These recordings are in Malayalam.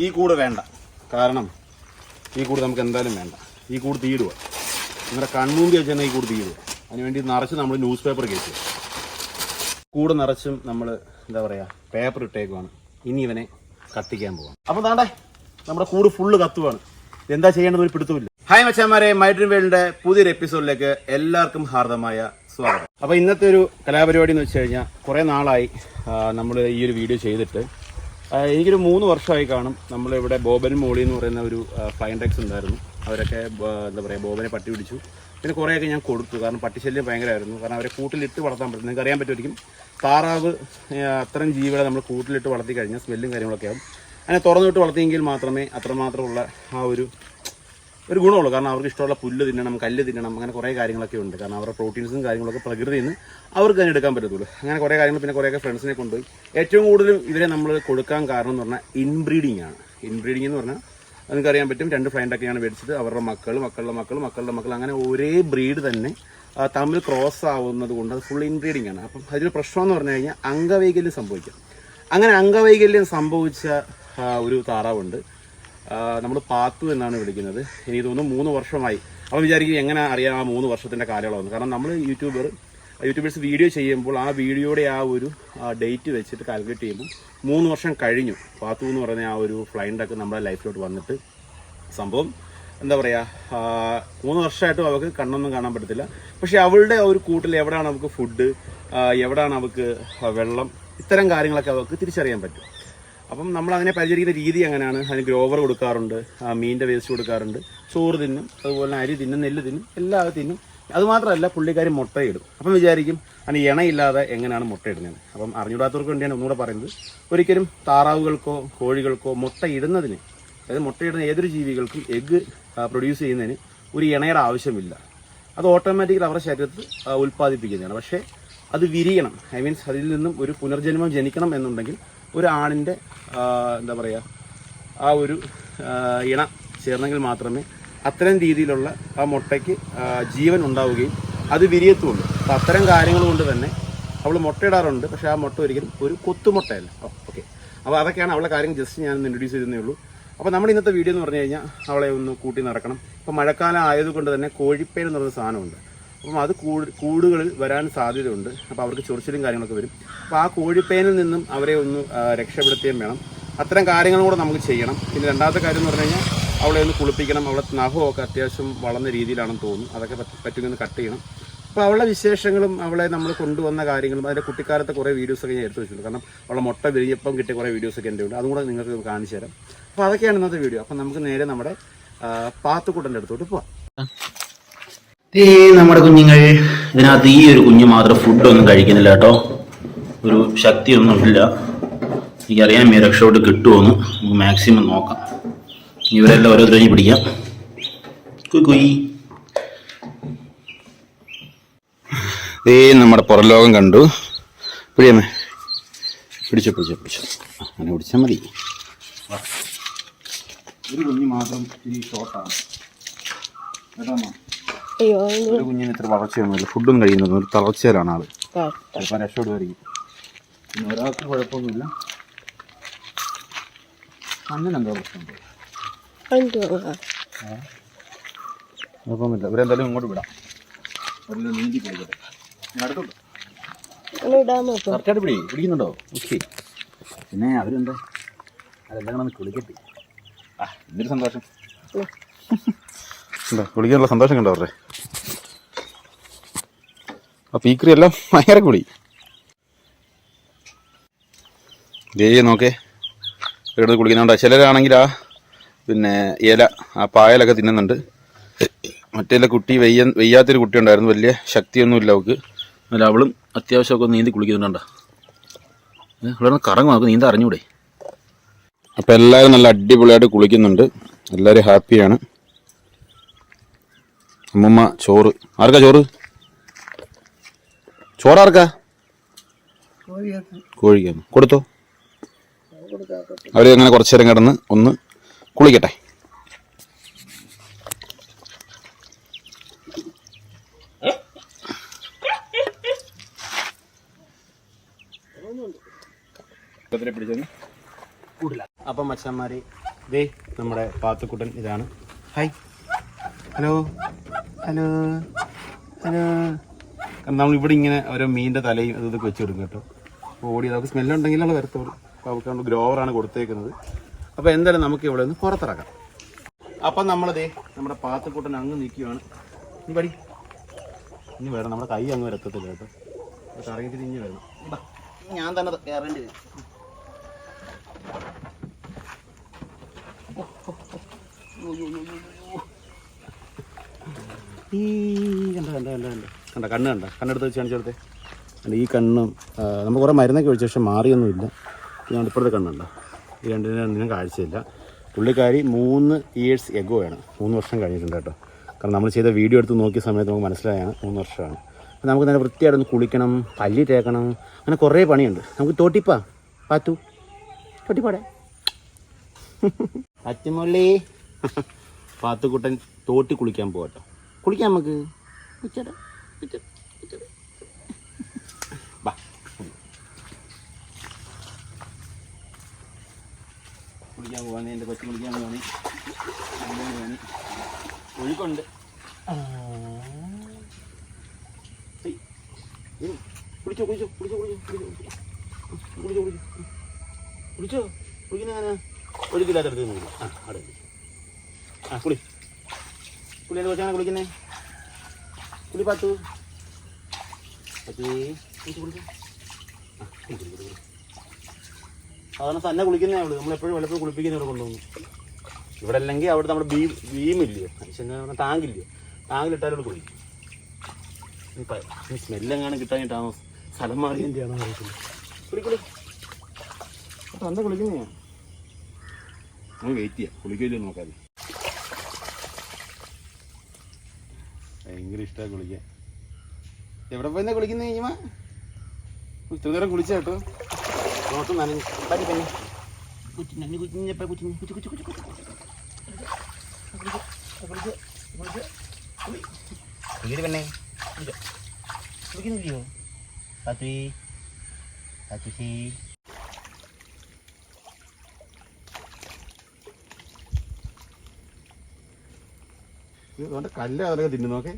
ഈ കൂട് വേണ്ട. കാരണം ഈ കൂട് നമുക്ക് എന്തായാലും വേണ്ട. ഈ കൂട് തീടുക നിങ്ങളുടെ കൺമുമ്പി വെച്ച് തന്നെ ഈ കൂട് തീടുക അതിനുവേണ്ടി നിറച്ച് നമ്മൾ ന്യൂസ് പേപ്പർ കയറ്റുക കൂട് നിറച്ചും നമ്മൾ എന്താ പറയുക പേപ്പർ ഇട്ടേക്കുവാണ്. ഇനി ഇവനെ കത്തിക്കാൻ പോവാം അപ്പോൾ താണ്ടേ നമ്മുടെ കൂട് ഫുള്ള് കത്തുവാണ്. എന്താ ചെയ്യേണ്ടത് ഒരു പിടുത്തമില്ല ഹായ് മച്ചാമാരെ മൈഡ്രീം വേൾഡിന്റെ പുതിയൊരു എപ്പിസോഡിലേക്ക് എല്ലാവർക്കും ഹാർദമായ സ്വാഗതം. അപ്പോൾ ഇന്നത്തെ ഒരു കലാപരിപാടി എന്ന് വെച്ച് കഴിഞ്ഞാൽ കുറേ നാളായി നമ്മൾ ഈ ഒരു വീഡിയോ ചെയ്തിട്ട് എനിക്കൊരു മൂന്ന് വർഷമായി കാണും. നമ്മളിവിടെ ബോബൻ മോളി എന്ന് പറയുന്ന ഒരു ഫ്ലൈൻ ടാക്സ് ഉണ്ടായിരുന്നു. അവരൊക്കെ എന്താ പറയുക ബോബനെ പട്ടി പിടിച്ചു. പിന്നെ കുറേയൊക്കെ ഞാൻ കൊടുത്തു. കാരണം പട്ടിശല്യം ഭയങ്കരമായിരുന്നു. കാരണം അവരെ കൂട്ടിലിട്ട് വളർത്താൻ പറ്റും. നിങ്ങൾക്ക് അറിയാൻ പറ്റുമായിരിക്കും. താറാവ് അത്രയും ജീവികളെ നമ്മൾ കൂട്ടിലിട്ട് വളർത്തി കഴിഞ്ഞാൽ സ്മെല്ലും കാര്യങ്ങളൊക്കെ ആവും. അതിനെ തുറന്നിട്ട് വളർത്തിയെങ്കിൽ മാത്രമേ അത്രമാത്രമുള്ള ആ ഒരു ഒരു ഗുണമുള്ളൂ. കാരണം അവർക്ക് ഇഷ്ടമുള്ള പുല്ല് തിന്നണം കല്ല് തിന്നണം അങ്ങനെ കുറേ കാര്യങ്ങളൊക്കെ ഉണ്ട്. കാരണം അവരുടെ പ്രോട്ടീൻസും കാര്യങ്ങളൊക്കെ പ്രകൃതി നിന്ന് അവർക്ക് തന്നെ എടുക്കാൻ പറ്റത്തുള്ളൂ. അങ്ങനെ കുറേ കാര്യങ്ങൾ പിന്നെ കുറേയൊക്കെ ഫ്രണ്ട്സിനെ കൊണ്ടുപോയി. ഏറ്റവും കൂടുതൽ ഇവരെ നമ്മൾ കൊടുക്കാൻ കാരണം എന്ന് പറഞ്ഞാൽ ഇൻബ്രീഡിംഗ് ആണ്. ഇൻബ്രീഡിംഗ് എന്ന് പറഞ്ഞാൽ നിങ്ങൾക്ക് അറിയാൻ പറ്റും രണ്ട് ഫ്ലൈൻഡൊക്കെയാണ് മേടിച്ചത് അവരുടെ മക്കൾ മക്കളുടെ മക്കൾ മക്കളുടെ മക്കൾ അങ്ങനെ ഒരേ ബ്രീഡ് തന്നെ തമ്മിൽ ക്രോസ് ആവുന്നത് കൊണ്ട് അത് ഫുൾ ഇൻബ്രീഡിംഗ് ആണ്. അപ്പം അതിൽ പ്രശ്നമെന്ന് പറഞ്ഞു കഴിഞ്ഞാൽ അംഗവൈകല്യം സംഭവിക്കാം. അങ്ങനെ അംഗവൈകല്യം സംഭവിച്ച ഒരു താറാവുണ്ട്. നമ്മൾ പാത്തു എന്നാണ് വിളിക്കുന്നത്. എനിക്ക് തോന്നുന്നു മൂന്ന് വർഷമായി. അപ്പോൾ വിചാരിക്കും എങ്ങനെ അറിയാം ആ മൂന്ന് വർഷത്തിന്റെ കാലയളവെന്ന്. കാരണം നമ്മൾ യൂട്യൂബർ യൂട്യൂബേഴ്സ് വീഡിയോ ചെയ്യുമ്പോൾ ആ വീഡിയോയുടെ ആ ഒരു ഡേറ്റ് വെച്ചിട്ട് കാൽക്കുലേറ്റ് ചെയ്യുമ്പോൾ മൂന്ന് വർഷം കഴിഞ്ഞു. പാത്തു എന്ന് പറയുന്ന ആ ഒരു ഫ്ലൈൻഡൊക്കെ നമ്മുടെ ലൈഫിലോട്ട് വന്നിട്ട്. സംഭവം എന്താ പറയുക മൂന്ന് വർഷമായിട്ടും അവൾക്ക് കണ്ണൊന്നും കാണാൻ പറ്റത്തില്ല. പക്ഷേ അവളുടെ ഒരു കൂട്ടിൽ എവിടെയാണ് അവൾക്ക് ഫുഡ് എവിടെയാണ് അവൾക്ക് വെള്ളം ഇത്തരം കാര്യങ്ങളൊക്കെ അവൾക്ക് തിരിച്ചറിയാൻ പറ്റും. അപ്പം നമ്മൾ അതിനെ പരിചരിക്കുന്ന രീതി എങ്ങനെയാണ്? അതിന് ഗ്രോവർ കൊടുക്കാറുണ്ട് മീനിന്റെ വേസ്റ്റ് കൊടുക്കാറുണ്ട് ചോറ് തിന്നും അതുപോലെ അരി തിന്നും നെല്ല് തിന്നും എല്ലാം തിന്നും. അതുമാത്രമല്ല പുള്ളിക്കാരി മുട്ടയിടും. അപ്പം വിചാരിക്കും അതിന് ഇണയില്ലാതെ എങ്ങനെയാണ് മുട്ടയിടുന്നത്? അപ്പം അറിഞ്ഞൂടാത്തവർക്ക് വേണ്ടിയാണ് ഒന്നുകൂടെ പറയുന്നത്. ഒരിക്കലും താറാവുകൾക്കോ കോഴികൾക്കോ മുട്ടയിടുന്നതിന് അതായത് മുട്ടയിടുന്ന ഏതൊരു ജീവികൾക്കും എഗ്ഗ് പ്രൊഡ്യൂസ് ചെയ്യുന്നതിന് ഒരു ഇണയുടെ ആവശ്യമില്ല. അത് ഓട്ടോമാറ്റിക്കലി അവരുടെ ശരീരത്തിൽ ഉൽപ്പാദിപ്പിക്കുന്നതാണ്. പക്ഷേ അത് വിരിയണം. ഐ മീൻസ് അതിൽ നിന്നും ഒരു പുനർജന്മം ജനിക്കണം എന്നുണ്ടെങ്കിൽ ഒരു എന്താ പറയുക ആ ഒരു ഇണ ചേർന്നെങ്കിൽ മാത്രമേ അത്തരം രീതിയിലുള്ള ആ മുട്ടയ്ക്ക് ജീവൻ ഉണ്ടാവുകയും അത് വിരിയത്തുള്ളൂ. അപ്പം അത്തരം കാര്യങ്ങൾ കൊണ്ട് തന്നെ അവൾ മുട്ടയിടാറുണ്ട് പക്ഷേ ആ മുട്ട ഒരിക്കലും ഒരു കൊത്തുമുട്ടയല്ല ഓക്കെ. അപ്പോൾ അതൊക്കെയാണ് അവളെ കാര്യം ജസ്റ്റ് ഞാൻ ഇൻട്രൊഡ്യൂസ് ചെയ്തേ ഉള്ളൂ. അപ്പോൾ നമ്മുടെ ഇന്നത്തെ വീഡിയോ എന്ന് പറഞ്ഞു കഴിഞ്ഞാൽ അവളെ ഒന്ന് കൂട്ടി നടക്കണം. ഇപ്പോൾ മഴക്കാലം ആയതുകൊണ്ട് തന്നെ കോഴിപ്പേൻ എന്ന് സാധനമുണ്ട്. അപ്പം അത് കൂട് കൂടുകളിൽ വരാൻ സാധ്യതയുണ്ട്. അപ്പോൾ അവർക്ക് ചൊറിച്ചിലും കാര്യങ്ങളൊക്കെ വരും. അപ്പോൾ ആ കോഴിപ്പേനിൽ നിന്നും അവരെ ഒന്ന് രക്ഷപ്പെടുത്തുകയും വേണം. അത്തരം കാര്യങ്ങളും കൂടെ നമുക്ക് ചെയ്യണം. പിന്നെ രണ്ടാമത്തെ കാര്യം എന്ന് പറഞ്ഞു കഴിഞ്ഞാൽ അവളെ ഒന്ന് കുളിപ്പിക്കണം. അവളെ നഖമൊക്കെ അത്യാവശ്യം വളർന്ന രീതിയിലാണെന്ന് തോന്നുന്നു. അതൊക്കെ പറ്റ- പറ്റുമെന്ന് കട്ട് ചെയ്യണം. അപ്പോൾ അവളുടെ വിശേഷങ്ങളും അവളെ നമ്മൾ കൊണ്ടുവന്ന കാര്യങ്ങളും അതിന്റെ കുട്ടിക്കാലത്തെ കുറേ വീഡിയോസൊക്കെ ഞാൻ എടുത്തു വെച്ചിട്ടുണ്ട്. കാരണം അവളെ മുട്ട വിരിഞ്ഞപ്പം കിട്ടിയ കുറേ വീഡിയോസൊക്കെ എന്റെ ഉണ്ട്. അതും കൂടെ നിങ്ങൾക്ക് കാണിച്ചു തരാം. അപ്പോൾ അതൊക്കെയാണ് ഇന്നത്തെ വീഡിയോ. അപ്പം നമുക്ക് നേരെ നമ്മുടെ പാത്തുക്കുട്ടന്റെ അടുത്തോട്ട് പോവാം. ഏ നമ്മുടെ കുഞ്ഞുങ്ങൾ. ഇതിനകത്ത് ഈ ഒരു കുഞ്ഞു മാത്രം ഫുഡൊന്നും കഴിക്കുന്നില്ല കേട്ടോ. ഒരു ശക്തിയൊന്നും ഇല്ല. എനിക്കറിയാൻ മീ രക്ഷോട്ട് കിട്ടുമോന്ന് നമുക്ക് മാക്സിമം നോക്കാം. ഇവരെല്ലാം ഓരോ ഓരോരുത്തരും പിടിക്കാം. കുയ് കുയ്. ദേ നമ്മുടെ പുറലോകം കണ്ടു. പിടിയമ്മേ പിടിച്ചോ പിടിച്ചോ പിടിച്ചോ. അങ്ങനെ പിടിച്ചാൽ മതി. ഒരു കുഞ്ഞ് മാത്രം ഈ ഷോർട്ടാണ് കേട്ടോ ഒരു കുഞ്ഞിന് ഇത്ര വളർച്ചയൊന്നുമില്ല ഫുഡും കഴിയുന്നത് ഒരു തളർച്ചയിലാണ് ആൾ. ചിലപ്പോൾ രക്ഷപ്പെടുമായിരിക്കും പിന്നെ ഒരാൾക്ക് കുഴപ്പമൊന്നുമില്ല. അന്നെന്താ പ്രശ്നമുണ്ടോ? കുഴപ്പമൊന്നുമില്ല. ഇവരെന്തായാലും ഇങ്ങോട്ട് വിടാം. നീന്തി കറക്റ്റായിട്ട് പിടി. പിടിക്കുന്നുണ്ടോ? ഓക്കെ. പിന്നെ അവരെന്താ? അതെല്ലാം കൂടെ കുളിക്കട്ടെ. ആ എന്തൊരു സന്തോഷം. കുളിക്കാനുള്ള സന്തോഷം കണ്ടോ അവരുടെ? ആ പീക്കറി എല്ലാം ഭയങ്കര കുളി ദേ നോക്കേ. എടുത്ത് കുളിക്കുന്നുണ്ട്. ചിലരാണെങ്കിൽ ആ പിന്നെ ഇല ആ പായലൊക്കെ തിന്നുന്നുണ്ട്. മറ്റേ കുട്ടി വെയ്യ വെയ്യാത്തൊരു കുട്ടി ഉണ്ടായിരുന്നു വലിയ ശക്തിയൊന്നുമില്ല അവൾക്ക്. അല്ല അവളും അത്യാവശ്യമൊക്കെ നീന്തി കുളിക്കുന്നുണ്ടോ. ഇവിടെ നിന്ന് കറങ്ങും അവൾക്ക് നീന്താൻ അറിഞ്ഞൂടെ? അപ്പം എല്ലാവരും നല്ല അടിപൊളിയായിട്ട് കുളിക്കുന്നുണ്ട്. എല്ലാവരും ഹാപ്പിയാണ്. അമ്മമ്മ ചോറ്. ആർക്കാ ചോറ്? ചോറാർക്കാ? കോഴിക്കാണ് കൊടുത്തോ? അവർ അങ്ങനെ കുറച്ചു നേരം കിടന്ന് ഒന്ന് കുളിക്കട്ടെ. അപ്പം മച്ചന്മാരെ ദേ നമ്മുടെ പാത്തുക്കുട്ടൻ ഇതാണ്. ഹായ് ഹലോ ഹലോ ഹലോ കാരണം നമ്മൾ ഇവിടെ ഇങ്ങനെ ഓരോ മീനിന്റെ തലയും അത് ഇതൊക്കെ വെച്ചിടും കേട്ടോ. അപ്പോൾ ഓടി നമുക്ക് സ്മെല്ലുണ്ടെങ്കിലാണ് വരത്തുള്ളൂ. അപ്പോൾ അവർക്ക് നമ്മൾ ഗ്രോവറാണ് കൊടുത്തേക്കുന്നത്. അപ്പോൾ എന്തായാലും നമുക്ക് ഇവിടെ നിന്ന് പുറത്തിറക്കാം അപ്പം നമ്മളതേ നമ്മുടെ പാത്തക്കൂട്ടൻ അങ്ങ് നിൽക്കുകയാണ് ഇനി പടി. ഇനി വരണം നമ്മുടെ കൈ അങ്ങ് വരത്തത്തില്ല കേട്ടോ. ഇറങ്ങിയിട്ട് ഇനി വരണം. ഞാൻ തന്നെ കയറേണ്ടി വരും. ഈ കണ്ടോ കണ്ടോ കണ്ടോ കണ്ട. കണ്ട കണ്ണ് കണ്ട. കണ്ണെടുത്ത് വെച്ച് കാണിച്ചു കൊടുത്തേ. കണ്ട ഈ കണ്ണും നമ്മൾ കുറേ മരുന്നൊക്കെ ഒഴിച്ച പക്ഷെ മാറിയൊന്നുമില്ല. ഞാൻ ഇപ്പോഴത്തെ കണ്ണുണ്ട്? ഈ രണ്ടിനും രണ്ടിനും കാഴ്ചയില്ല. പുള്ളിക്കാരി മൂന്ന് ഇയേഴ്സ് എഗോ ആണ്. മൂന്ന് വർഷം കഴിഞ്ഞിട്ടുണ്ട് കേട്ടോ. കാരണം നമ്മൾ ചെയ്ത വീഡിയോ എടുത്ത് നോക്കിയ സമയത്ത് നമുക്ക് മനസ്സിലായാണ് മൂന്ന് വർഷമാണ്. അപ്പോൾ നമുക്ക് നല്ല വൃത്തിയായിട്ടൊന്ന് കുളിക്കണം പല്ലി തേക്കണം അങ്ങനെ കുറേ പണിയുണ്ട്. നമുക്ക് തോട്ടിപ്പാ. പാത്തു. തോട്ടിപ്പാടെ. അച്ചുമുള്ളി പാത്തുക്കുട്ടൻ തോട്ടി കുളിക്കാൻ പോകട്ടോ കുളിക്കാം നമുക്ക്. ഉച്ചടാ, ഉച്ചടാ, ഉച്ചടാ. ബാ. കുളിക്കാൻ പോവാന്ന് എന്റെ കൊച്ചു കുളിക്കാൻ പോവാണ്. പോവാണ്. ഒഴുക്കുണ്ട്. കുളിച്ചോ കുളിച്ചോ കുളിച്ചോ കുളിച്ചോ കുളിച്ചോ കുളിച്ചോ കുളിച്ചോ കുളിക്കുന്ന ഒഴുക്കില്ലാത്തടത്ത് കുളിക്കും. ആ അവിടെ ആ കുളി. കുളി എന്റെ കൊച്ചാണ് കുളിക്കുന്നേ? കുളി പാത്തു. സാധാരണ തന്നെ കുളിക്കുന്നേ അവൾ നമ്മളെപ്പോഴും വെള്ളത്തിൽ കുളിപ്പിക്കുന്ന ഇവിടെ കൊണ്ടുവന്നു. ഇവിടെ അല്ലെങ്കിൽ അവിടെ നമ്മുടെ ബീം ബീമില്ലയോ മനുഷ്യന്റെ ടാങ്കില്ലയോ ടാങ്കിലിട്ടാലും കുളിക്കും. സ്മെല്ലെങ്ങാനും കിട്ടാനിട്ടാണോ സ്ഥലം മാറിയതിന്റെയാണോ അറിയത്തില്ല. കുളി കുളി. അപ്പൊ എന്താ കുളിക്കുന്നേ. നമ്മൾ വെയിറ്റ് ചെയ്യാം. കുളിക്കില്ല നോക്കാതെ. ഭയങ്കര ഇഷ്ടമാണ് കുളിക്കാൻ. എവിടെ പോയി കുളിക്കുന്ന കഴിഞ്ഞാ ഇത്ര നേരം കുളിച്ച കേട്ടോ. നോട്ട് നനഞ്ഞു പറ്റി പനി. കുറ്റി നന്ദി കുഞ്ഞപ്പ കുറ്റി കുറ്റി കുറ്റി കുറ്റി. കുളിക്കരുത് പെണ്ണേ. കുളിക്കുന്നില്ലയോ? പാത്തി പാത്തി അതുകൊണ്ട് കല്ല് അതൊക്കെ തിന്നു നോക്കേ.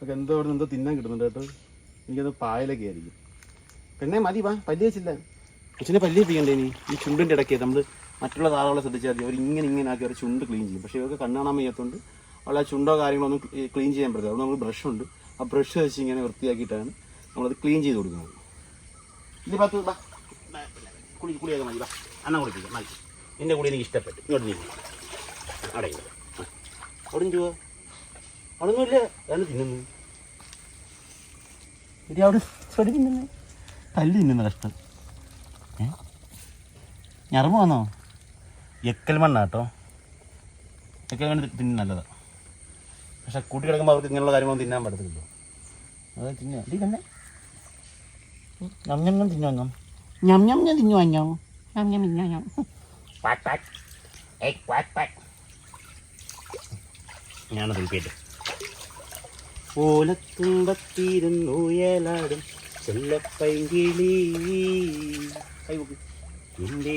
നമുക്ക് എന്തോ അവിടെ എന്തോ തിന്നാൻ കിട്ടുന്നുണ്ട് കേട്ടോ. എനിക്കത് പായലൊക്കെ ആയിരിക്കും. പെണ്ണെ മതി വാ. പല്ല് വെച്ചില്ല. കൊച്ചിനെ പല്ല് വെപ്പിക്കണ്ടേ ഇനി? ഈ ചുണ്ടിന്റെ ഇടയ്ക്ക് നമ്മൾ മറ്റുള്ള താളുകളെ ശ്രദ്ധിച്ചാൽ മതി. അവർ ഇങ്ങനെ ഇങ്ങനെ ആക്കി അവർ ചുണ്ട് ക്ലീൻ ചെയ്യും. പക്ഷേ ഇവർക്ക് കണ്ണ് കാണാൻ വയ്യാത്തതുകൊണ്ട് അവളെ ചുണ്ടോ കാര്യങ്ങളൊന്നും ക്ലീൻ ചെയ്യാൻ പറ്റില്ല അതുകൊണ്ട് നമ്മൾ ബ്രഷ് ഉണ്ട്. ആ ബ്രഷ് വെച്ച് ഇങ്ങനെ വൃത്തിയാക്കിയിട്ടാണ് നമ്മളത് ക്ലീൻ ചെയ്ത് കൊടുക്കുന്നത്. ഇനി പത്ത് കുളി കുളിയൊക്കെ മതി അന്ന കുളിപ്പിക്കാം. മതി. എന്റെ കുളി എനിക്ക് ഇഷ്ടപ്പെട്ടു. ഇങ്ങോട്ട് നീക്കും അവിടെ. അവിടെ എന്തുവാ അവിടെ ഒന്നുമില്ല അതാണ് തിന്നുന്നു. ഇടി അവിടെ ചെടി തിന്നുന്നു. തല്ലി തിന്നുന്ന കഷ്ടം ഏ? ഞറമ്പ് വന്നോ? എക്കൽ മണ്ണാട്ടോ എക്കൽ മണ്ണ് തിന്നു നല്ലതാ. പക്ഷെ കൂട്ടി കിടക്കുമ്പോൾ അവർക്ക് ഇങ്ങനെയുള്ള കാര്യങ്ങളൊന്നും തിന്നാൻ പറ്റത്തില്ലല്ലോ. അതെ തിന്നാ. ഇടി തന്നെ ഞം ഞം തിന്നു വന്നോ ഞം ഞം ഞാൻ തിന്നു വന്നോ ഞം ഞം ഞം. ഞാൻ പാക്ക് പാക്ക് ഏയ് ഞാൻ പാക്ക് ഞാനത് റിപ്പീറ്റ് ഓലത്തുമ്പത്തിരുന്നുയലാടും ചെല്ലപ്പൈകിളി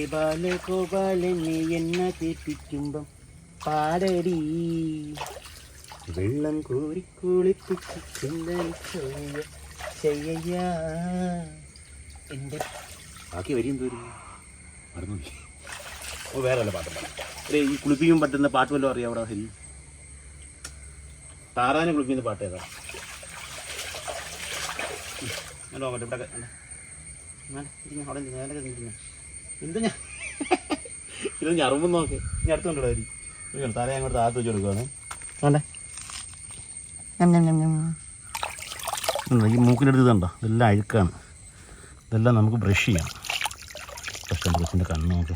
ബാലഗോപാലനെ എന്ന തെറ്റിക്കുമ്പം പാടടി. വെള്ളം കോരി കുളിപ്പിച്ച് എന്റെ ബാക്കി വരും മറന്നു ഓ വേറെ വല്ല ഈ കുളിപ്പിക്കും പറ്റുന്ന പാട്ട് വല്ലതും അറിയാം അവിടെ താറാനെ കുളിക്കുന്ന പാട്ട് ഏതാ? ഞാൻ പോകട്ടെ ഇവിടെ അവിടെ അതിലൊക്കെ ഇരിക്കുന്നു. എന്ത് ഞാൻ ഇത് ഞറുമ്പ് നോക്ക്. ഞാൻ അടുത്ത് കൊണ്ടുവിടാ തല അങ്ങോട്ട് താത്ത് വെച്ച് കൊടുക്കുവാണ്. വേണ്ടേ ഈ മൂക്കിനടുത്ത് ഇതുണ്ടോ ഇതെല്ലാം അഴുക്കാണ്. ഇതെല്ലാം നമുക്ക് ബ്രഷ് ചെയ്യാം. കൊച്ചിന്റെ കൊച്ചിന്റെ കണ്ണ് നോക്ക്.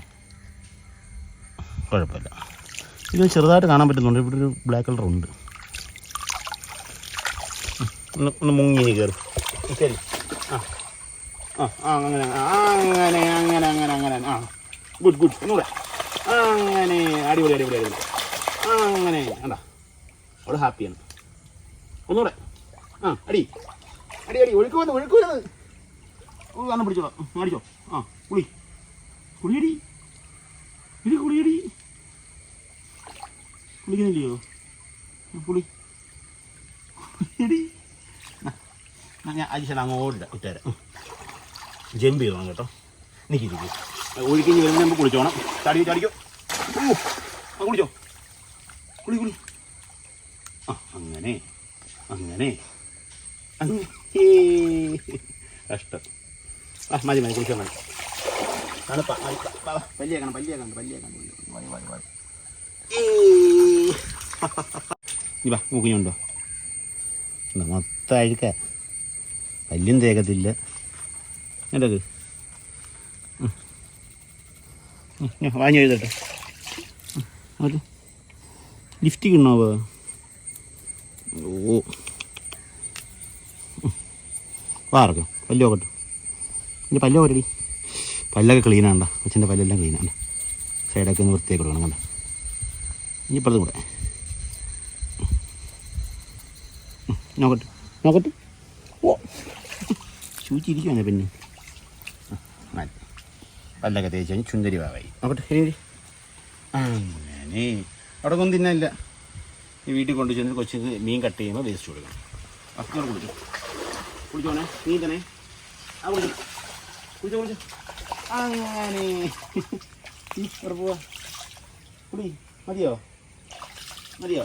കുഴപ്പമില്ല. ഇത് ചെറുതായിട്ട് കാണാൻ പറ്റുന്നുണ്ട്. ഇവിടെ ഒരു ബ്ലാക്ക് കളർ ഉണ്ട് ഒന്ന് ഒന്ന് മുങ്ങി കയറി ശരി. ആ. ആ അങ്ങനെ അങ്ങനെ അങ്ങനെ അങ്ങനെ അങ്ങനെ. ആ. ഗുഡ് ഗുഡ് ഒന്നുകൂടെ. അങ്ങനെ അടിപൊളി അടിപൊളി അടിപൊളി. അങ്ങനെ. അതാ അവിടെ ഹാപ്പിയാണ് ഒന്നുകൂടെ. ആ അടി. അടി അടി. ഒഴുക്ക് വന്ന് ഒഴുക്ക് വരുന്നത് ഓ കാരണം പിടിച്ചോളാം. അടിച്ചോ. ആ കുളി. കുളിയടി. കുളിയടി. കുളിക്കുന്നില്ലയോ? കുളി. കുളിയടി. ഞാൻ അരിശന അങ്ങോട്ട് ഇടാം, ഇട്ടുതരാം. ജമ്പ് ചെയ്തോണം കേട്ടോ. നിൽക്കി നിൽക്കി ഒഴുക്കിഞ്ഞ് വരുന്നതിന് നമുക്ക് കുളിച്ചോണം. ചാടിയോ ചാടിക്കോ. ആ കുളിച്ചോ. കുളി കുളി. ആ അങ്ങനെ അങ്ങനെ. കഷ്ടം. ആ മതി മതി കുളിച്ചാൽ മതി. തണുപ്പാ മതി മൊത്തം അഴുക്ക. പല്ലും തേകത്തില്ല എന്തത് വാങ്ങി എഴുതട്ടെ. അത് ലിഫ്റ്റ് കിണ്ണോവോ ഓ. വാർക്ക പല്ല് നോക്കട്ടെ. എന്റെ പല്ല് ഒരടി പല്ലൊക്കെ ക്ലീനാണ്ട കൊച്ചിന്റെ പല്ലെല്ലാം ക്ലീനാണ്ട സൈഡൊക്കെ ഒന്ന് വൃത്തിയാക്കി കൊടുക്കണം കണ്ട? ഇനി ഇപ്പുറത്തും കൂടെ. നോക്കട്ടെ. നോക്കട്ടെ. ചൂച്ചിരിക്കുവാണ് പിന്നെ മതി. പല്ലൊക്കെ തേച്ച് കഴിഞ്ഞ് ചുന്തരി വാവായി നോക്കട്ടെ ഇനി അങ്ങനെ അവിടെ ഒന്നും തിന്നാനില്ല ഈ വീട്ടിൽ കൊണ്ടു ചെന്ന് കൊച്ചിന് മീൻ കട്ട് ചെയ്യുമ്പോൾ വേസ്റ്റ് കൊടുക്കണം അക്കോട് കുടിച്ചു കുടിച്ചോണേ നീ തന്നെ ആ കുടിച്ചു കുടിച്ചോ അങ്ങനെ പോവാ കുടി മതിയോ മതിയോ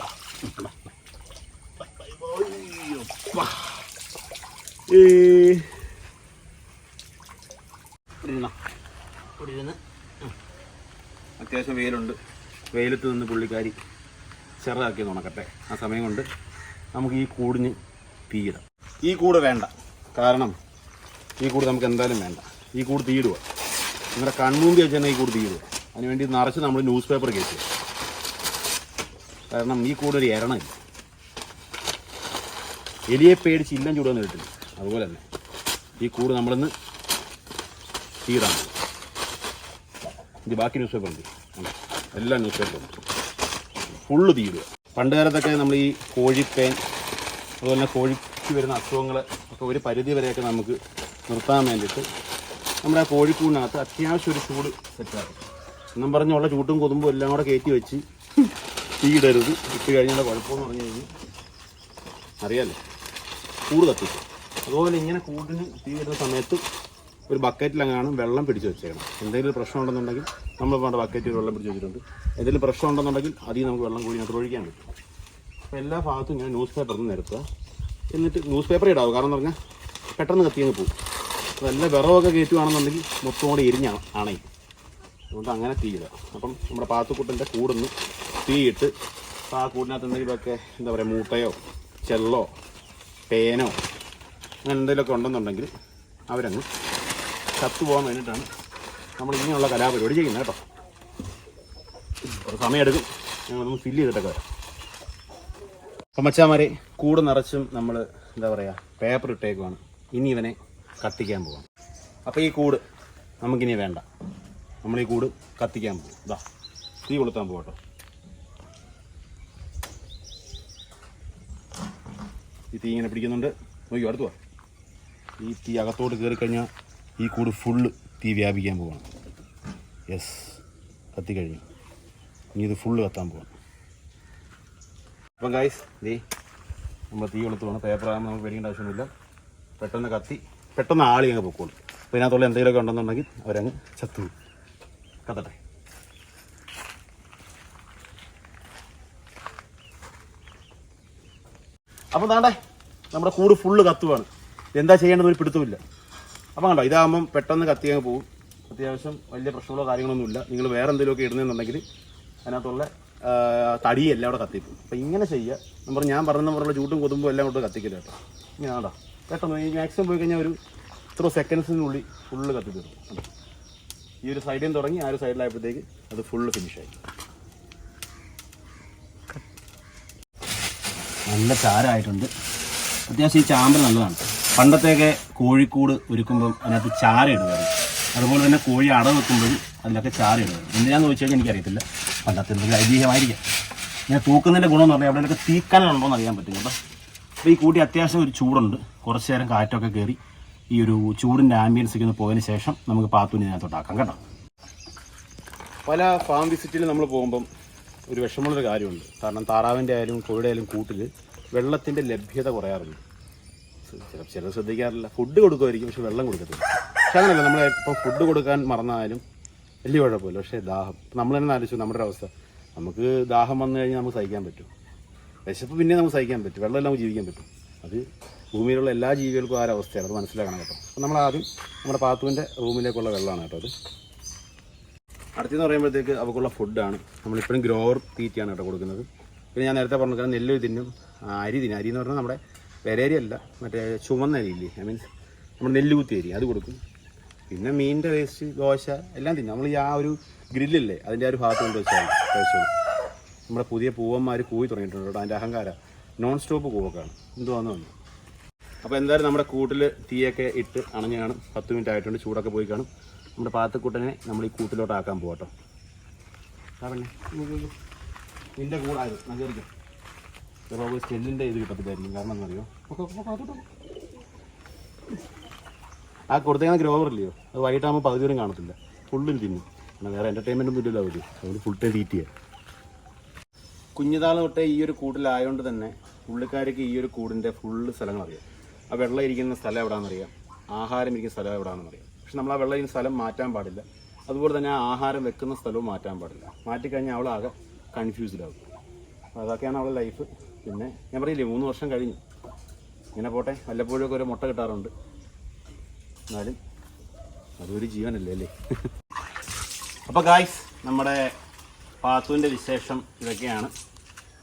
ഏ. ഇവിടെ ഇരുന്നോ. ഇവിടെ ഇരുന്ന്. ഉം. അത്യാവശ്യം വെയിലുണ്ട്. വെയിലത്ത് നിന്ന് പുള്ളിക്കാരി ചെറുതാക്കി ഉണക്കട്ടെ. ആ സമയം കൊണ്ട് നമുക്ക് ഈ കൂടിന് തീയിടാം ഈ കൂട് വേണ്ട. കാരണം ഈ കൂട് നമുക്ക് എന്തായാലും വേണ്ട. ഈ കൂട് തീയിടുക നിങ്ങളുടെ കൺമുമ്പി വെച്ച് തന്നെ ഈ കൂട് തീയിടുക അതിനുവേണ്ടി നിറച്ച് നമ്മൾ ന്യൂസ് പേപ്പർ കയറ്റുക കാരണം ഈ കൂട് ഒരു എരണമില്ല എലിയെ പേടിച്ച് ഇല്ലം ചൂടാന്ന് കിട്ടില്ല അതുപോലെ തന്നെ ഈ കൂട് നമ്മളിന്ന് പോകും. ഇത് ബാക്കി ന്യൂസ് പേപ്പർ ഉണ്ട്. എല്ലാ ന്യൂസ് പേപ്പറും ഫുള്ള് തീരുക. പണ്ട് കാലത്തൊക്കെ നമ്മൾ ഈ കോഴിപ്പേൻ അതുപോലെ തന്നെ കോഴിക്ക് വരുന്ന അസുഖങ്ങൾ ഒക്കെ ഒരു പരിധി വരെയൊക്കെ നമുക്ക് നിർത്താൻ വേണ്ടിയിട്ട് നമ്മുടെ ആ കോഴിക്കൂടിനകത്ത് അത്യാവശ്യം ഒരു ചൂട് സെറ്റാക്കും എന്നും പറഞ്ഞുള്ള ചൂട്ടും കൊതുമ്പും എല്ലാം കൂടെ കയറ്റി വെച്ച് തീയിടരുത് ഇട്ട് കഴിഞ്ഞാൽ കുഴപ്പമെന്ന് പറഞ്ഞു കഴിഞ്ഞാൽ അറിയാലോ? കൂട് കത്തിക്കും. അതുപോലെ ഇങ്ങനെ കൂടിന് തീ വരുന്ന സമയത്ത് ഒരു ബക്കറ്റിലങ്ങാണ് വെള്ളം പിടിച്ചു വെച്ചേക്കണം എന്തെങ്കിലും പ്രശ്നം ഉണ്ടെന്നുണ്ടെങ്കിൽ നമ്മൾ വേണ്ട ബക്കറ്റിൽ വെള്ളം പിടിച്ചു വെച്ചിട്ടുണ്ട്. എന്തെങ്കിലും പ്രശ്നം ഉണ്ടെന്നുണ്ടെങ്കിൽ അതിൽ നമുക്ക് വെള്ളം കൂടി കൂടിനകത്ത് ഒഴിക്കാൻ പറ്റും. അപ്പോൾ എല്ലാ ഭാഗത്തും ഞാൻ ന്യൂസ് പേപ്പറിൽ നിരത്തുക എന്നിട്ട് ന്യൂസ് പേപ്പർ ഇടാവും. കാരണം എന്ന് പറഞ്ഞാൽ പെട്ടെന്ന് കത്തിയങ്ങ് പോകും. നല്ല വിറവൊക്കെ കയറ്റുവാണെന്നുണ്ടെങ്കിൽ മൊത്തം കൂടെ എരിഞ്ഞ ആണെങ്കിൽ അതുകൊണ്ട് അങ്ങനെ തീയിടുക. അപ്പം നമ്മുടെ പാത്തുക്കുട്ടന്റെ കൂടൊന്ന് തീയിട്ട് അപ്പോൾ ആ കൂടിനകത്ത് എന്തെങ്കിലുമൊക്കെ എന്താ പറയുക മൂട്ടയോ ചെള്ളോ പേനോ അങ്ങനെ എന്തെങ്കിലുമൊക്കെ ഉണ്ടെന്നുണ്ടെങ്കിൽ അവരങ്ങ് ചത്തു പോകാൻ വേണ്ടിയിട്ടാണ് നമ്മൾ ഇങ്ങനെയുള്ള കലാപരിപാടി ചെയ്യുന്നത് കേട്ടോ. ഒരു സമയമെടുക്കും. ഞങ്ങളൊന്ന് ഫില്ല് ചെയ്തിട്ടൊക്കെ വരാം. അപ്പം മച്ചാമാരെ കൂട് നിറച്ചും നമ്മൾ എന്താ പറയുക പേപ്പർ ഇട്ടേക്കുവാണ്. ഇനി ഇവനെ കത്തിക്കാൻ പോവാം അപ്പോൾ ഈ കൂട് നമുക്കിനി വേണ്ട. നമ്മൾ ഈ കൂട് കത്തിക്കാൻ പോകും. ഇതാ തീ കൊളുത്താൻ പോകട്ടോ ഈ തീ ഇങ്ങനെ പിടിക്കുന്നുണ്ട്. നോക്കിയോ അടുത്തു ഈ തീ അകത്തോട്ട് കയറി കഴിഞ്ഞാൽ ഈ കൂട് ഫുള്ള് തീ വ്യാപിക്കാൻ പോവാണ്. യെസ് കത്തിക്കഴിഞ്ഞു ഇനി ഇത് ഫുള്ള് കത്താൻ പോവാണ്. അപ്പം ഗായ്സ് ദേ നമ്മൾ തീ കൊടുത്തു പോകണം പേപ്പർ ആകുമ്പോൾ നമുക്ക് പേടിക്കേണ്ട ആവശ്യമൊന്നുമില്ല. പെട്ടെന്ന് കത്തി പെട്ടെന്ന് ആളി അങ്ങ് പൊക്കോളും. അപ്പോൾ ഇതിനകത്തുള്ള എന്തെങ്കിലുമൊക്കെ ഉണ്ടെന്നുണ്ടെങ്കിൽ അവരങ്ങ് ചത്തു. കത്തട്ടെ. അപ്പം താണ്ടേ നമ്മുടെ കൂട് ഫുള്ള് കത്തുവാണ്. എന്താ ചെയ്യേണ്ടത് ഒരു പിടുത്തമില്ല അപ്പം കണ്ടോ ഇതാകുമ്പം പെട്ടെന്ന് കത്തി അങ്ങ് പോകും അത്യാവശ്യം വലിയ പ്രശ്നങ്ങളോ കാര്യങ്ങളൊന്നുമില്ല നിങ്ങൾ വേറെ എന്തെങ്കിലുമൊക്കെ ഇടുന്നുണ്ടെങ്കിൽ അതിനകത്തുള്ള തടി എല്ലാം കൂടെ കത്തിപ്പോവും. അപ്പം ഇങ്ങനെ ചെയ്യുക. നമ്മൾ ഞാൻ പറഞ്ഞ പോലുള്ള ചൂട്ടും കൊതുമ്പും എല്ലാം കൊണ്ട് കത്തിക്കില്ല കേട്ടോ. ഇങ്ങനെ ആടാ പെട്ടെന്ന് ഈ മാക്സിമം പോയി കഴിഞ്ഞാൽ ഒരു ഇത്ര സെക്കൻഡ്സിനുള്ളിൽ ഫുള്ള് കത്തി തീർന്നു കണ്ടോ? ഈ ഒരു സൈഡിൽ നിന്ന് തുടങ്ങി ആ ഒരു സൈഡിലായപ്പോഴത്തേക്ക് അത് ഫുള്ള് ഫിനിഷായി നല്ല ചാരമായിട്ടുണ്ട് അത്യാവശ്യം ഈ ചാമ്പൽ നല്ലതാണ്. പണ്ടത്തെയൊക്കെ കോഴിക്കൂട് ഒരുക്കുമ്പം അതിനകത്ത് ചാര ഇടുമായിരുന്നു അതുപോലെ തന്നെ കോഴി അട വെക്കുമ്പോഴും അതിലൊക്കെ ചാര ഇടുമായിരുന്നു എന്തിനാന്ന് ചോദിച്ചു കഴിഞ്ഞാൽ എനിക്കറിയത്തില്ല. പണ്ടത്തെ എന്തെങ്കിലും ഐതിഹ്യമായിരിക്കാം. ഞാൻ തൂക്കുന്നതിന്റെ ഗുണമെന്ന് പറഞ്ഞാൽ അവിടെയൊക്കെ തീക്കാനുണ്ടോ എന്ന് അറിയാൻ പറ്റും കേട്ടോ. അപ്പോൾ ഈ കൂട്ടി അത്യാവശ്യം ഒരു ചൂടുണ്ട്. കുറച്ച് നേരം കാറ്റൊക്കെ കയറി ഈ ഒരു ചൂടിന്റെ ആംബിയൻസ് ഒക്കെ ഒന്ന് പോയതിന് ശേഷം നമുക്ക് പാത്തൂനി ഇതിനകത്തോട്ടാക്കാം കേട്ടോ. പല ഫാം വിസിറ്റിൽ നമ്മൾ പോകുമ്പം ഒരു വിഷമമുള്ളൊരു കാര്യമുണ്ട്. കാരണം താറാവിന്റെ ആയാലും കോഴിയുടെ ആയാലും കൂട്ടിൽ വെള്ളത്തിന്റെ ലഭ്യത കുറയാറുണ്ട്. ചില ചിലർ ശ്രദ്ധിക്കാറില്ല. ഫുഡ് കൊടുക്കുമായിരിക്കും പക്ഷെ വെള്ളം കൊടുക്കത്തില്ല. പക്ഷെ അങ്ങനെയല്ല നമ്മൾ ഇപ്പം ഫുഡ് കൊടുക്കാൻ മറന്നാലും വലിയ കുഴപ്പമില്ല. പക്ഷേ ദാഹം. നമ്മൾ തന്നെ ആലോചിച്ചു നമ്മുടെ ഒരു അവസ്ഥ നമുക്ക് ദാഹം വന്നു കഴിഞ്ഞാൽ നമുക്ക് സഹിക്കാൻ പറ്റും. വിശപ്പ് പിന്നെ നമുക്ക് സഹിക്കാൻ പറ്റും. വെള്ളമെല്ലാം നമുക്ക് ജീവിക്കാൻ പറ്റും. അത് ഭൂമിയിലുള്ള എല്ലാ ജീവികൾക്കും ആ ഒരു അവസ്ഥയാണ്. അത് മനസ്സിലാക്കണം കേട്ടോ. അപ്പം നമ്മൾ ആദ്യം നമ്മുടെ പാത്തുവിന്റെ റൂമിലേക്കുള്ള വെള്ളമാണ് കേട്ടോ അത്. അടുത്തെന്ന് പറയുമ്പോഴത്തേക്ക് അവക്കുള്ള ഫുഡാണ് നമ്മളിപ്പോഴും ഗ്രോവർ തീറ്റയാണ് കേട്ടോ കൊടുക്കുന്നത്. പിന്നെ ഞാൻ നേരത്തെ പറഞ്ഞു കാരണം നെല്ല് തിന്നും അരി തിന്നും. അരി എന്ന് പറഞ്ഞാൽ നമ്മുടെ വിരേരി അല്ല മറ്റേ ചുമന്ന അരി ഇല്ലേ ഐ മീൻസ് നമ്മൾ നെല്ലുകുത്തി അരി അത് കൊടുക്കും. പിന്നെ മീനിന്റെ വേസ്റ്റ് ദോശ എല്ലാം തിന്നും. നമ്മൾ ഈ ആ ഒരു ഗ്രില്ലില്ലേ അതിന്റെ ആ ഒരു ഭാഗത്ത് കൊണ്ട് വെച്ചാൽ കഴിച്ചോളൂ നമ്മുടെ പുതിയ പൂവന്മാർ കൂവി തുടങ്ങിയിട്ടുണ്ട് കേട്ടോ അതിന്റെ അഹങ്കാരം. നോൺ സ്റ്റോപ്പ് കൂവൊക്കെയാണ് എന്തുവാന്ന് വന്നു അപ്പോൾ എന്തായാലും നമ്മുടെ കൂട്ടിൽ തീയൊക്കെ ഇട്ട് അണഞ്ഞ് കാണും. പത്ത് മിനിറ്റ് ആയിട്ടുണ്ട് ചൂടൊക്കെ പോയി കാണും. നമ്മുടെ പാത്തക്കുട്ടനെ നമ്മൾ ഈ കൂട്ടിലോട്ട് ആക്കാൻ പോകട്ടോ നിന്റെ കൂടായത് നഗരിക്കും ചിലപ്പോൾ സ്റ്റെല്ലിന്റെ ഇത് കിട്ടത്തില്ലായിരിക്കും. കാരണം എന്നറിയോ ആ കൊടുത്തേക്കുന്ന ഗ്രോവർ ഇല്ലയോ? അത് വൈകിട്ടാകുമ്പോൾ പകുതി വരും കാണത്തില്ല. ഫുള്ളിൽ തിന്നും. കാരണം വേറെ എന്റർടൈൻമെന്റ് ഒന്നും ഇല്ലല്ലോ അവർ അവർ ഫുൾ ടൈം തീറ്റ് ചെയ്യുക കുഞ്ഞുതാൾ തൊട്ടേ ഈ ഒരു കൂട്ടിലായതുകൊണ്ട് തന്നെ പുള്ളിക്കാർക്ക് ഈ ഒരു കൂടിന്റെ ഫുള്ള് സ്ഥലങ്ങൾ അറിയാം ആ വെള്ളം ഇരിക്കുന്ന സ്ഥലം എവിടെയാണെന്നറിയാം ആഹാരം ഇരിക്കുന്ന സ്ഥലം എവിടെയാണെന്നറിയാം പക്ഷെ നമ്മൾ ആ വെള്ളം ഇരിക്കുന്ന സ്ഥലം മാറ്റാൻ പാടില്ല. അതുപോലെ തന്നെ ആഹാരം വെക്കുന്ന സ്ഥലവും മാറ്റാൻ പാടില്ല. മാറ്റിക്കഴിഞ്ഞാൽ അവളാകെ കൺഫ്യൂസ്ഡ് ആകും അതൊക്കെയാണ് അവളുടെ ലൈഫ് പിന്നെ ഞാൻ പറയില്ലേ മൂന്ന് വർഷം കഴിഞ്ഞു. ഇങ്ങനെ പോട്ടെ വല്ലപ്പോഴും ഒക്കെ ഒരു മുട്ട കിട്ടാറുണ്ട്. എന്നാലും അതൊരു ജീവനല്ലേ അല്ലേ? അപ്പോൾ ഗായ്സ് നമ്മുടെ പാത്തുവിന്റെ വിശേഷം ഇതൊക്കെയാണ്.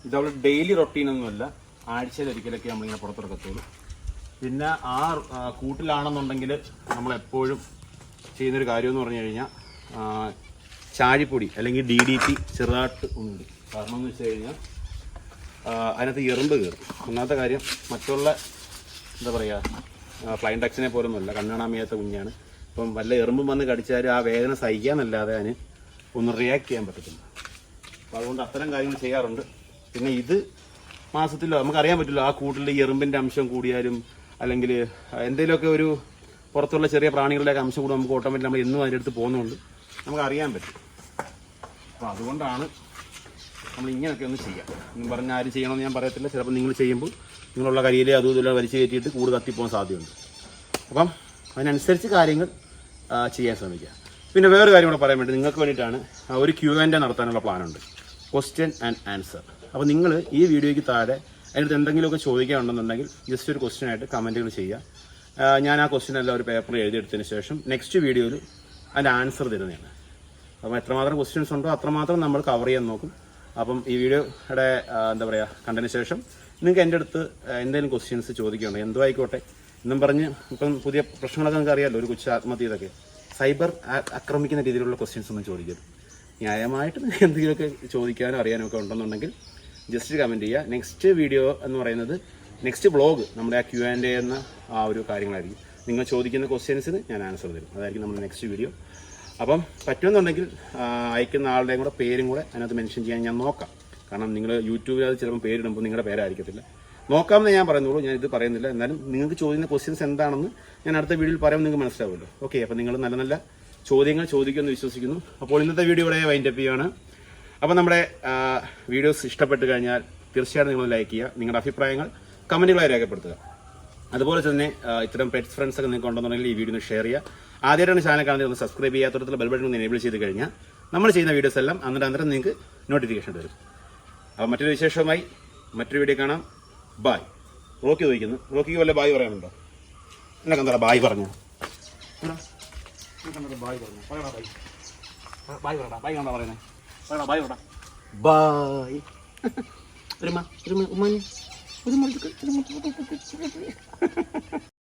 ഇതവിടെ ഡെയിലി റൊട്ടീനൊന്നുമല്ല ആഴ്ചയിൽ ഒരിക്കലൊക്കെ നമ്മളിങ്ങനെ പുറത്തിറക്കത്തുള്ളൂ. പിന്നെ ആ കൂട്ടിലാണെന്നുണ്ടെങ്കിൽ നമ്മളെപ്പോഴും ചെയ്യുന്നൊരു കാര്യമെന്ന് പറഞ്ഞു കഴിഞ്ഞാൽ ചാഴിപ്പൊടി അല്ലെങ്കിൽ ഡി ഡി ടി ചെറുതായിട്ട് ഒന്നുണ്ട്. കാരണം എന്ന് വെച്ച് കഴിഞ്ഞാൽ അതിനകത്ത് എറുമ്പ് കയറും ഒന്നാമത്തെ കാര്യം മറ്റുള്ള എന്താ പറയുക ഫ്ലൈൻ ടക്സിനെ പോലൊന്നുമല്ല കണ്ണാണാൻ വയ്യാത്ത കുഞ്ഞാണ്. അപ്പം വല്ല എറുമ്പും വന്ന് കടിച്ചാൽ ആ വേദന സഹിക്കാന്നല്ലാതെ അതിന് ഒന്ന് റിയാക്ട് ചെയ്യാൻ പറ്റത്തില്ല. അപ്പം അതുകൊണ്ട് അത്തരം കാര്യങ്ങൾ ചെയ്യാറുണ്ട്. പിന്നെ ഇത് മാസത്തിലോ നമുക്കറിയാൻ പറ്റില്ല ആ കൂട്ടിൽ ഈ എറുമ്പിന്റെ അംശം കൂടിയാലും അല്ലെങ്കിൽ എന്തെങ്കിലുമൊക്കെ ഒരു പുറത്തുള്ള ചെറിയ പ്രാണികളുടെയൊക്കെ അംശം കൂടെ നമുക്ക് ഓട്ടോമാറ്റിക് നമ്മൾ എന്നും അതിന്റെ അടുത്ത് പോകുന്നതുകൊണ്ട് നമുക്ക് അറിയാൻ പറ്റും. അപ്പോൾ അതുകൊണ്ടാണ് നമ്മൾ ഇങ്ങനെയൊക്കെ ഒന്ന് ചെയ്യാം. എന്ന് പറഞ്ഞാൽ ആരും ചെയ്യണമെന്ന് ഞാൻ പറയത്തില്ല. ചിലപ്പോൾ നിങ്ങൾ ചെയ്യുമ്പോൾ നിങ്ങളുള്ള കരിയിലെ അതും ഇതെല്ലാം വലിച്ചു കയറ്റിയിട്ട് കൂട് കത്തിപ്പോകാൻ സാധ്യതയുണ്ട്. അപ്പം അതിനനുസരിച്ച് കാര്യങ്ങൾ ചെയ്യാൻ ശ്രമിക്കുക. പിന്നെ വേറൊരു കാര്യം കൂടെ പറയാൻ വേണ്ടി നിങ്ങൾക്ക് വേണ്ടിയിട്ടാണ് ഒരു ക്യൂ ആൻഡ് നടത്താനുള്ള പ്ലാനുണ്ട്. ക്വസ്റ്റ്യൻ ആൻഡ് ആൻസർ അപ്പോൾ നിങ്ങൾ ഈ വീഡിയോയ്ക്ക് താഴെ അതിനകത്ത് എന്തെങ്കിലുമൊക്കെ ചോദിക്കാനുണ്ടെന്നുണ്ടെങ്കിൽ ജസ്റ്റ് ഒരു ക്വസ്റ്റ്യൻ ആയിട്ട് കമന്റുകൾ ചെയ്യുക. ഞാൻ ആ ക്വസ്റ്റ്യൻ എല്ലാം ഒരു പേപ്പറിൽ എഴുതിയെടുത്തതിന് ശേഷം നെക്സ്റ്റ് വീഡിയോയിൽ അതിന്റെ ആൻസർ തരുന്നതാണ്. അപ്പം എത്രമാത്രം ക്വസ്റ്റ്യൻസ് ഉണ്ടോ അത്രമാത്രം നമ്മൾ കവർ ചെയ്യാൻ നോക്കും. അപ്പം ഈ വീഡിയോയുടെ എന്താ പറയുക കണ്ടതിന് ശേഷം നിങ്ങൾക്ക് എന്റെ അടുത്ത് എന്തെങ്കിലും ക്വസ്റ്റ്യൻസ് ചോദിക്കുകയുണ്ട് എന്തോ ആയിക്കോട്ടെ എന്നും പറഞ്ഞ് ഇപ്പം പുതിയ പ്രശ്നങ്ങളൊക്കെ നിങ്ങൾക്ക് അറിയാമല്ലോ ഒരു കൊച്ചു ആത്മഹത്യ ഇതൊക്കെ. സൈബർ ആക്രമിക്കുന്ന രീതിയിലുള്ള ക്വസ്റ്റ്യൻസ് ഒന്നും ചോദിക്കരുത്. ന്യായമായിട്ട് നിങ്ങൾക്ക് എന്തെങ്കിലുമൊക്കെ ചോദിക്കാനോ അറിയാനോ ഒക്കെ ഉണ്ടെന്നുണ്ടെങ്കിൽ ജസ്റ്റ് കമന്റ് ചെയ്യുക. നെക്സ്റ്റ് വീഡിയോ എന്ന് പറയുന്നത് നെക്സ്റ്റ് ബ്ലോഗ് നമ്മുടെ ആ ക്യു ആൻഡ് എ എന്ന ആ ഒരു കാര്യങ്ങളായിരിക്കും. നിങ്ങൾ ചോദിക്കുന്ന ക്വസ്റ്റ്യൻസിന് ഞാൻ ആൻസർ തരും. അതായിരിക്കും നമ്മുടെ നെക്സ്റ്റ് വീഡിയോ അപ്പം പറ്റുമെന്നുണ്ടെങ്കിൽ അയക്കുന്ന ആളുടെയും കൂടെ പേരും കൂടെ അതിനകത്ത് മെൻഷൻ ചെയ്യാൻ ഞാൻ നോക്കാം. കാരണം നിങ്ങൾ യൂട്യൂബിൽ അത് ചിലപ്പോൾ പേരിടുമ്പോൾ നിങ്ങളുടെ പേരായിരിക്കത്തില്ല. നോക്കാമെന്ന് ഞാൻ പറയുന്നുള്ളൂ. ഞാൻ ഇത് പറയുന്നില്ല. എന്നാലും നിങ്ങൾക്ക് ചോദിക്കുന്ന ക്വസ്റ്റ്യൻസ് എന്താണെന്ന് ഞാൻ അടുത്ത വീഡിയോയിൽ പറയുമ്പോൾ നിങ്ങൾക്ക് മനസ്സിലാവുമല്ലോ. ഓക്കെ അപ്പം നിങ്ങൾ നല്ല നല്ല ചോദ്യങ്ങൾ ചോദിക്കുമെന്ന് വിശ്വസിക്കുന്നു. അപ്പോൾ ഇന്നത്തെ വീഡിയോ ഇവിടെ വൈൻഡപ്പ് ചെയ്യുകയാണ് അപ്പോൾ നമ്മുടെ വീഡിയോസ് ഇഷ്ടപ്പെട്ട് കഴിഞ്ഞാൽ തീർച്ചയായിട്ടും നിങ്ങൾ ലൈക്ക് ചെയ്യുക. നിങ്ങളുടെ അഭിപ്രായങ്ങൾ കമന്റുകളായി രേഖപ്പെടുത്തുക. അതുപോലെ തന്നെ ഇത്തരം പെറ്റ്സ് ഫ്രണ്ട്സ് ഒക്കെ നിങ്ങൾക്ക് ഉണ്ടെന്നുണ്ടെങ്കിൽ ഈ വീഡിയോ ഷെയർ ചെയ്യുക. ആദ്യമായിട്ടാണ് ചാനൽ കാണുന്നത്. ഒന്ന് സബ്സ്ക്രൈബ് ചെയ്യാത്തടത്തുള്ള ബെൽ ബട്ടൺ ഒന്ന് എനേബിൾ ചെയ്ത് കഴിഞ്ഞാൽ നമ്മൾ ചെയ്യുന്ന വീഡിയോസ് എല്ലാം അന്നേരം അന്നേരം നിങ്ങൾക്ക് നോട്ടിഫിക്കേഷൻ തരും അപ്പോൾ മറ്റൊരു വിശേഷമായി മറ്റൊരു വീഡിയോ കാണാം. ബായ് റോക്കി ചോദിക്കുന്നു. റോക്കിക്ക് വല്ല ബായ് പറയാനുണ്ടോ? എന്നെ എന്താ ബായ് പറഞ്ഞു? ബായ് പറഞ്ഞു? പറയടാ ബായ് ബായ് പറയടാ ബായ് കണ്ടാ ബായ് ഒരു ഉമ്മ ഒരു ഉമ്മ ഒരു